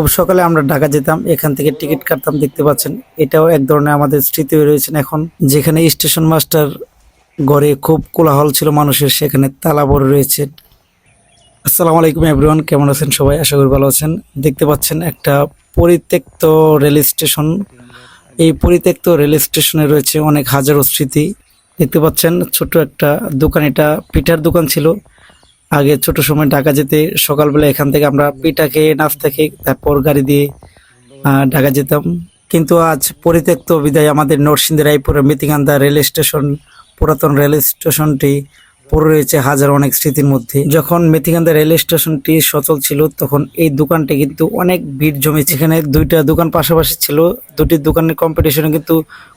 খুব সকালে আমরা ঢাকা যেতাম, এখান থেকে টিকিট কাটতাম, দেখতে পাচ্ছেন। এটাও এক ধরনের আমাদের স্মৃতি রয়েছেন এখন। যেখানে স্টেশন মাস্টার ঘরে খুব কোলাহল ছিল মানুষের, সেখানে তালা বড় রয়েছে। আসসালামু আলাইকুম এভরিওয়ান কেমন আছেন সবাই? আশা করি ভালো আছেন। দেখতে পাচ্ছেন একটা পরিত্যক্ত রেল স্টেশন। এই পরিত্যক্ত রেল স্টেশনে রয়েছে অনেক হাজারো স্মৃতি। দেখতে পাচ্ছেন ছোট একটা দোকান, এটা পিঠার দোকান ছিল। আগে ছোট সময় ঢাকা যেতে, সকালবেলা এখান থেকে আমরা পিঠা খেয়ে, নাস্তা খেয়ে, তারপর গাড়ি দিয়ে ঢাকা যেতাম। কিন্তু আজ পরিত্যক্ত বিদায় আমাদের নরসিংদী রায়পুরের মিতিগান্দা রেল স্টেশন, পুরাতন রেল স্টেশনটি পড়ে রয়েছে হাজার অনেক স্মৃতির মধ্যে। যখন মেথিকান্দা রেল স্টেশনটি সচল ছিল, তখন এই দোকানটি কিন্তু অনেক ভিড় জমেছে। এখানে দুইটা দোকান পাশাপাশি ছিল, দুটি দোকানের কম্পিটিশনে কিন্তু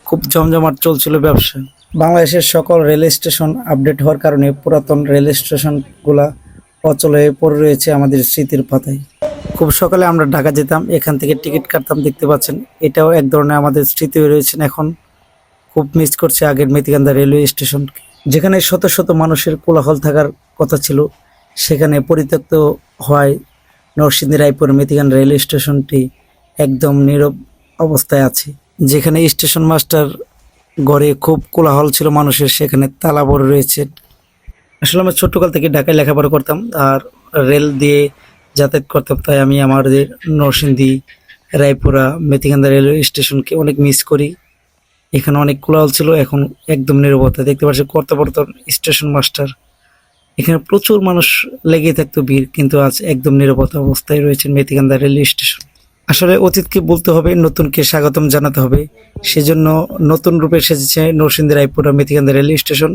খুব জমজমাট চলছিল ব্যবসা। বাংলাদেশের সকল রেল স্টেশন আপডেট হওয়ার কারণে পুরাতন রেল স্টেশনগুলা অচল হয়ে পড়ে রয়েছে আমাদের স্মৃতির পাতায়। খুব সকালে আমরা ঢাকা যেতাম, এখান থেকে টিকিট কাটতাম, দেখতে পাচ্ছেন, এটাও এক ধরনের আমাদের স্মৃতি রয়েছেন এখন। খুব মিস করছে আগের মেথিকান্দা রেলওয়ে স্টেশনকে। যেখানে শত শত মানুষের কোলাহল থাকার কথা ছিল, সেখানে পরিত্যক্ত হওয়ায় নরসিংদী রায়পুর মেথিকান রেলওয়ে স্টেশনটি একদম নীরব অবস্থায় আছে। যেখানে স্টেশন মাস্টার ঘরে খুব কোলাহল ছিল মানুষের, সেখানে তালা বড় রয়েছে। আসলে আমরা ছোট্টকাল থেকে ঢাকায় লেখাপড়া করতাম আর রেল দিয়ে যাতায়াত করতাম, তাই আমি আমাদের নরসিংদী, রায়পুরা মেথিকান্দা রেলওয়ে স্টেশনকে অনেক মিস করি। এখানে অনেক কোলাহল ছিল, এখন একদম নিরবতা। দেখতে পাচ্ছি কর্তবর্তন, স্টেশন মাস্টার। এখানে প্রচুর মানুষ লেগে থাকতো ভিড়, কিন্তু আজ একদম নিরবতা অবস্থায় রয়েছেন মেথিকান্দা রেলওয়ে স্টেশন। আসলে অতীতকে বলতে হবে, নতুনকে স্বাগতম জানাতে হবে। সেজন্য নতুন রূপে সেজেছে নরসিংদী রায়পুরা মেথিকান্দা রেলওয়ে স্টেশন।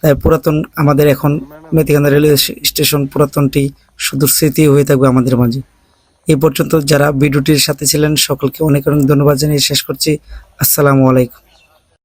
তাই পুরাতন আমাদের এখন মেথিকান্দা রেলওয়ে স্টেশন পুরাতনটি শুধু স্মৃতি হয়ে থাকবে আমাদের মাঝে। এ পর্যন্ত যারা ভিডিওটির সাথে ছিলেন, সকলকে অনেক অনেক ধন্যবাদ জানিয়ে শেষ করছি। আসসালামু আলাইকুম।